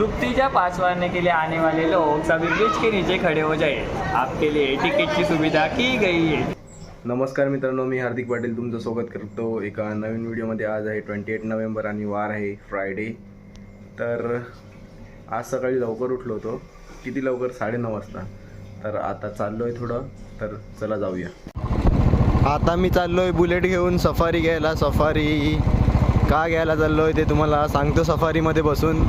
तृप्तिजा पासवान ने के लिए आने वाले लोग सभी ब्रिज के नीचे खड़े हो जाए आपके लिए टिकट की सुविधा की गई है नमस्कार मित्रांनो मी हार्दिक पाटील तुमचं स्वागत करतो. एका नवीन व्हिडिओमध्ये आज आहे ट्वेंटी एट नोव्हेंबर आणि वार आहे फ्रायडे तर आज सकाळी लवकर उठलो होतो. किती लवकर? साडेनऊ वाजता. तर आता चाललो आहे थोडं. तर चला जाऊया. आता मी चाललो आहे बुलेट घेऊन सफारी घ्यायला. सफारी का घ्यायला चाललो आहे ते तुम्हाला सांगतो सफारीमध्ये बसून.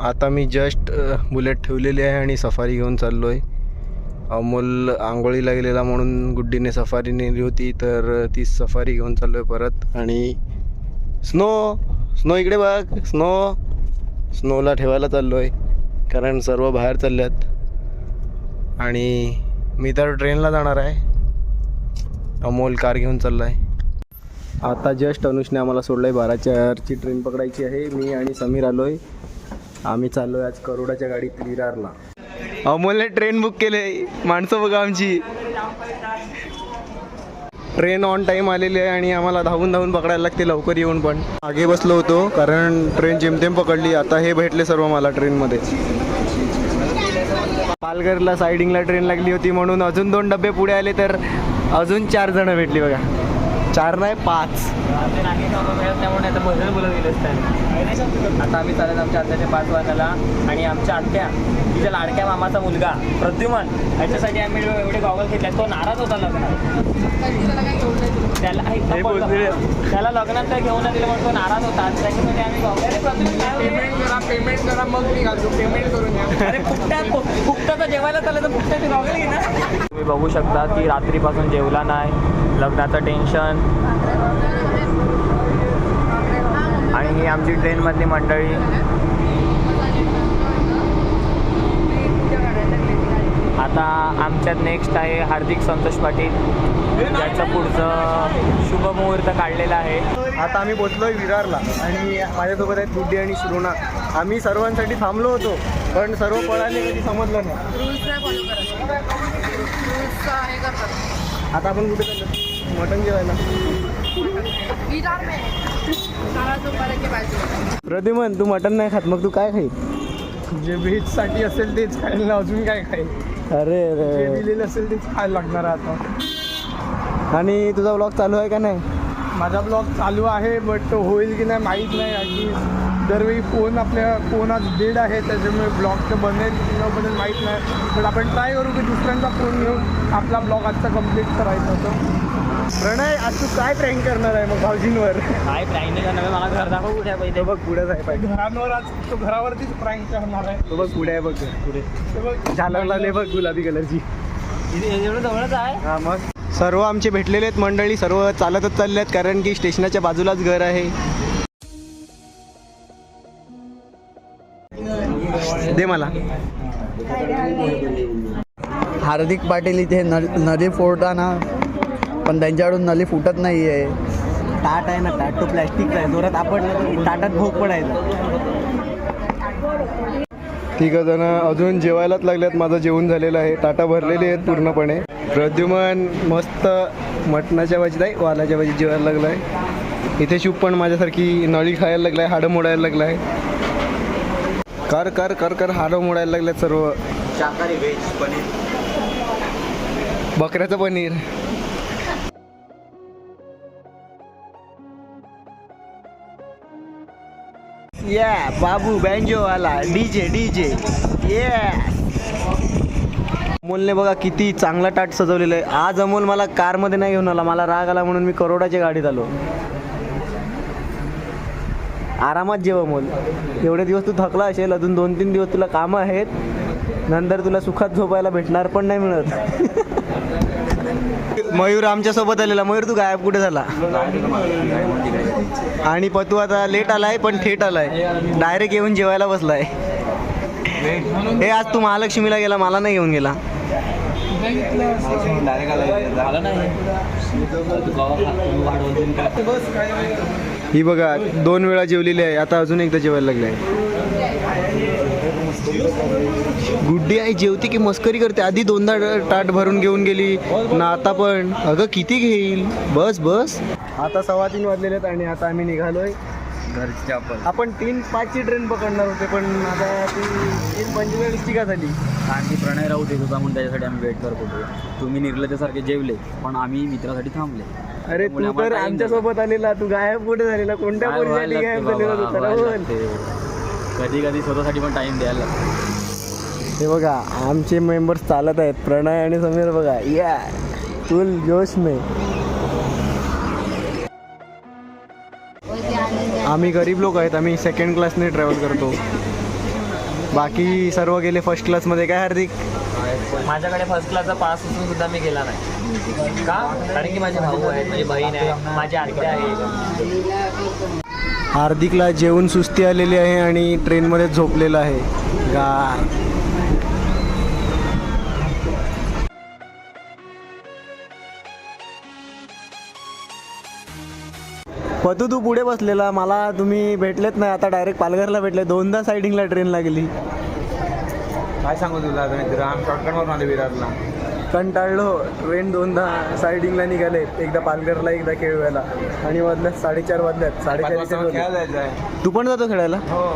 आता मी जस्ट बुलेट ठेवलेली आहे आणि सफारी घेऊन चाललो आहे अमोल आंघोळीला गेलेला म्हणून गुड्डीने सफारी नेली होती तर ती सफारी घेऊन चाललो आहे परत. आणि स्नो स्नो इकडे बघ स्नो स्नोला ठेवायला चाललो आहे कारण सर्व बाहेर चालल्यात. आणि मी तर ट्रेनला जाणार आहे. अमोल कार घेऊन चालला आहे आता जस्ट अनुषने आम्हाला सोडलं आहे बारा चारची ट्रेन पकडायची आहे. मी आणि समीर आलो आहे आम्ही चाललो आहे आज करोडाच्या गाडीत विरारला. अमोलने ट्रेन बुक केले. माणसं बघा आमची. ट्रेन ऑन टाईम आलेली आहे आणि आम्हाला धावून धावून पकडायला लागते. लवकर येऊन पण. मागे बसलो होतो कारण ट्रेन जेमतेम पकडली. आता हे भेटले सर्व मला ट्रेनमध्ये पालघरला सायडिंगला ट्रेन लागली होती म्हणून अजून दोन डबे पुढे आले तर अजून चार जण भेटली बघा. चार नाही पाच. ते नाही त्यामुळे आता भजन बोलत गेले असतात आता आम्ही चालत आमच्या आत्याच्या पाच वाजायला आणि आमच्या आत्या तिच्या लाडक्या मामाचा मुलगा प्रद्युमन याच्यासाठी आम्ही एवढे गॉगल घेतले तो नाराज होता लग्नात. त्याला लग्नात काय घेऊन दिलं म्हणून तो नाराज होता. आम्ही? पेमेंट करा मग मी घालतो पेमेंट करून अरे फुकटा जेवायला चाललं तर ना. तुम्ही बघू शकता की रात्रीपासून जेवला नाही. लग्नाचं टेन्शन आणि ही आमची ट्रेनमधली मंडळी. आता आमच्यात नेक्स्ट आहे हार्दिक संतोष पाटील. ज्याचं पुढचं शुभमुहूर्त काढलेला आहे. आता आम्ही पोचलोय विरारला आणि माझ्यासोबत आहेत गुड्डी आणि श्रुणा आम्ही सर्वांसाठी थांबलो होतो पण सर्व पळाले कधी समजलं नाही. रूल्स नाही फॉलो करत. रूल्स करतात. आता आपण कुठे चाललो? मटण जेवायला. प्रद्युमन तू मटण नाही खात मग तू काय खाईल? जे व्हेजसाठी असेल तेच खायला अजून काय खाईल? अरे जे अरे दिलेलं असेल तेच खायला लागणार आता. आणि तुझा ब्लॉग चालू आहे का नाही? माझा ब्लॉग चालू आहे बट होईल की नाही माहीत नाही. की दरवेळी फोन आपल्या फोन आज डेड आहे त्याच्यामुळे ब्लॉग तर बनेल की न बनेल माहीत नाही. पण आपण ट्राय करू की दुसऱ्यांचा फोन घेऊन आपला ब्लॉग आजचा कंप्लीट करायचा होता. प्रणय आज तू काय प्रँक करणार आहे मग भाऊजींवर? काय प्राईज नाही करणार मला घर दाखव कुठे आहे पहिले. बघ पुढे आहे पाहिजे. घरांवर आज तो घरावरतीच प्रँक करणार आहे. तो बघ पुढे आहे बघ. पुढे झालर लावले बघ गुलाबी कलरची. एवढं जवळच आहे? हा मग. सर्व आमचे भेटलेले आहेत मंडळी सर्व चालतच चालले आहेत कारण की स्टेशनाच्या बाजूलाच घर आहे. दे मला. हार्दिक पाटील इथे नल नदी फोडताना पण त्यांच्याकडून नली फुटत नाही आहे ताट आहे ना ताट तो प्लॅस्टिकचा आहे. जोरात आपण ताटात भोग पडायचा ठीक आहे जण अजून जेवायलाच लागल्यात माझं जेवण झालेलं आहे. ताटा भरलेले आहेत पूर्णपणे. प्रद्युमन मस्त मटणाच्या भाजीत आहे वालाच्या भाजीत जेवायला लागलं आहे इथे शुभ पण माझ्यासारखी नळी खायला लागलाय हाडं मोडायला लागलाय. कर कर कर कर हाडं मोडायला लागल्यात सर्व. शाकाहारी व्हेज पनीर. बकऱ्याचं पनीर. या बाबू बँजो आला डीजे डीजे ये अमोलने बघा किती चांगला टाट सजवलेलं आहे. आज अमोल मला कारमध्ये नाही घेऊन आला. मला राग आला म्हणून मी करोडाच्या गाडीत आलो. आरामात जेव अमोल. एवढे दिवस तू थकला असेल अजून दोन तीन दिवस तुला कामं आहेत. नंतर तुला सुखात झोपायला भेटणार पण नाही मिळत. मयूर आमच्यासोबत आलेला. मयूर तू गायब कुठे झाला? आणि पतू आता लेट आलाय पण थेट आलाय. डायरेक्ट येऊन जेवायला बसलाय. हे आज तू महालक्ष्मीला गेला मला नाही घेऊन गेला. ही बघा दोन वेळा जेवलेली आहे. आता अजून एकदा जेवायला लागले गुड्डी आई जेवते की मस्करी करते? आधी दोनदा ताट भरून घेऊन गेली. ना आता पण. अगं किती घेईल? बस बस. आता सव्वा तीन वाजलेले आहेत आणि आता आम्ही निघालोय. घरची आपण तीन पाचची ट्रेन पकडणार होते पण आता ती तीन पंचेचाळीसची का झाली. आणखी प्रणय राऊत येत होता म्हणून त्याच्यासाठी आम्ही वेट करत होतो. तुम्ही निर्लज्जासारखे जेवले पण आम्ही मित्रासाठी थांबले. अरे तू तर time आमच्या झाला. सोबत आलेला तू गायब कुठे झालेला? कोणत्या काय पोरीसाठी व्हायला गायब लागते झालेला बाबा, तू व्हायला राहुल. लागते. कधी कधी स्वतःसाठी पण टाइम द्यायला लागतो. हे बघा आमचे मेंबर्स चालत आहेत प्रणय आणि समीर बघा. या फुल जोश में. आम्ही गरीब लोक आहेत आम्ही सेकंड क्लासने ट्रॅव्हल करतो. बाकी सर्व गेले फर्स्ट क्लासमध्ये काय हार्दिक? माझ्याकडे फर्स्ट क्लासचा पास असून सुद्धा मी गेला नाही. का? कारण की माझे भाऊ आहेत माझी बहीण आहे माझी आत्या आहे. हार्दिकला जेवून सुस्ती आलेली आहे आणि ट्रेनमध्ये झोपलेला आहे. गार. पतू तू पुढे बसलेला. मला तुम्ही भेटलेत नाही आता डायरेक्ट पालघरला भेटले. दोनदा सायडिंगला ट्रेन लागली. काय सांगू तुला आता मित्र आम्ही शॉर्टकट मारून आले विरारला. कंटाळलो. ट्रेन दोनदा सायडिंगला निघाले. एकदा पालघरला एकदा खेळवायला आणि वाजल्यात साडेचार वाजल्यात साडेचार जायचं आहे तू पण जातो खेळायला? हो.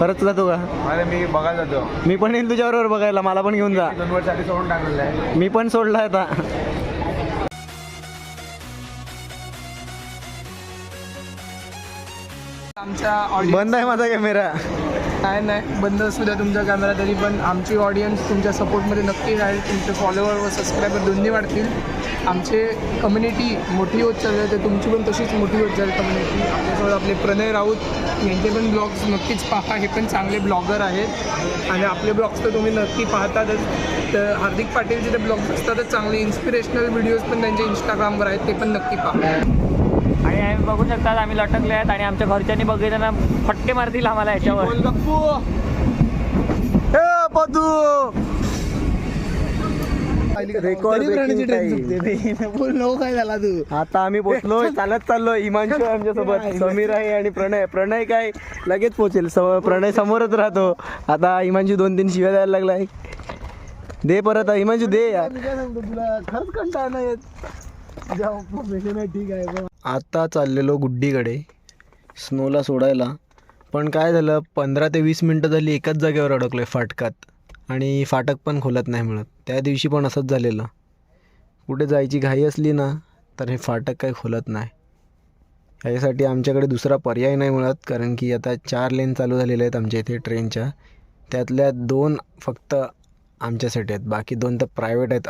खरंच जातो का? अरे मी बघायला जातो. मी पण येईल तुझ्याबरोबर बघायला. मला पण घेऊन जा. दोन वर्षासाठी सोडून टाकलेलं आहे. मी पण सोडला आता. आमच्या बंद आहे माझा कॅमेरा काय नाही बंद असू द्या तुमचा कॅमेरा तरी पण आमची ऑडियन्स तुमच्या सपोर्टमध्ये नक्की राहील तुमचे फॉलोअर व सबस्क्रायबर दोन्ही वाढतील. आमचे कम्युनिटी मोठी होत चालली तर तुमची पण तशीच मोठी होत जाईल कम्युनिटी आपल्यासोबत आपले प्रणय राऊत यांचे पण ब्लॉग्स नक्कीच पहा हे पण चांगले ब्लॉगर आहेत. आणि आपले ब्लॉग्स तर तुम्ही नक्की पाहतातच. तर हार्दिक पाटीलचे ते ब्लॉग्स असतातच चांगले इन्स्पिरेशनल व्हिडिओज पण त्यांचे इंस्टाग्रामवर आहेत ते पण नक्की पहा. आणि आम्ही बघू शकतात आम्ही लटकले आहेत आणि आमच्या घरच्यांनी बघितलं ना फटके मारतील आम्हाला याच्यावर. काय झाला तू? आता आम्ही पोचलो चालत चाललो इमांशू आहे आमच्यासोबत. समीर आहे आणि प्रणय. प्रणय काय लगेच पोचेल प्रणय समोरच राहतो. आता इमांशू दोन तीन शिव्या द्यायला लागलाय. दे परत इमांशू दे यार. खरंच कंटाळा नाही आता चाललेलो गुड्डीकडे. स्नोला सोडायला. पण काय झालं पंधरा ते वीस मिनटं झाली एकाच जागेवर अडकलोय फाटकात. आणि फाटक पण खोलत नाही मिळत. त्या दिवशी पण असंच झालेलं. कुठे जायची घाई असली ना तर हे फाटक काही खोलत नाही. ह्याच्यासाठी आमच्याकडे दुसरा पर्याय नाही मिळत कारण की आता चार लेन चालू झालेले आहेत आमच्या इथे ट्रेनच्या. त्यातल्या दोन फक्त आमच्यासाठी आहेत. बाकी दोन तर प्रायव्हेट आहेत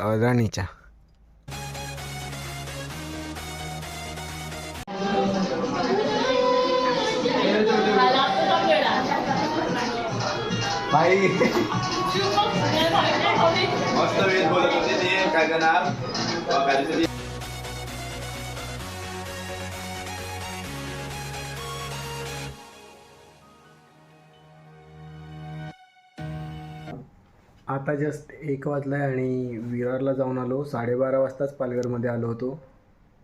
अदाणीच्या मस्त वेळ बोलत होते ते. काय करणार? आता जस्ट एक वाजला आहे आणि विरारला जाऊन आलो. साडेबारा वाजताच पालघरमध्ये आलो होतो.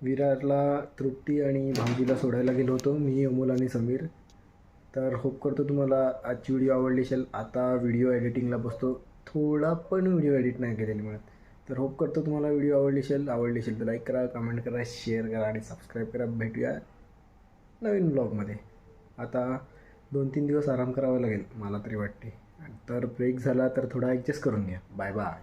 विरारला तृप्ती आणि भाऊजीला सोडायला गेलो होतो. मी अमोल आणि समीर. तर होप करतो तुम्हाला. आजची व्हिडिओ आवडली असेल आता व्हिडिओ एडिटिंगला बसतो. थोडा पण व्हिडिओ एडिट नाही केलेली मिळत. तर होप करतो तुम्हाला व्हिडिओ आवडली असेल आवडली असेल तर लाईक करा कमेंट करा शेअर करा आणि सबस्क्राईब करा. भेटूया नवीन ब्लॉगमध्ये आता दोन तीन दिवस आराम करावा लागेल मला तरी वाटते. तर ब्रेक झाला तर थोडा ॲडजस्ट करून घ्या. Bye bye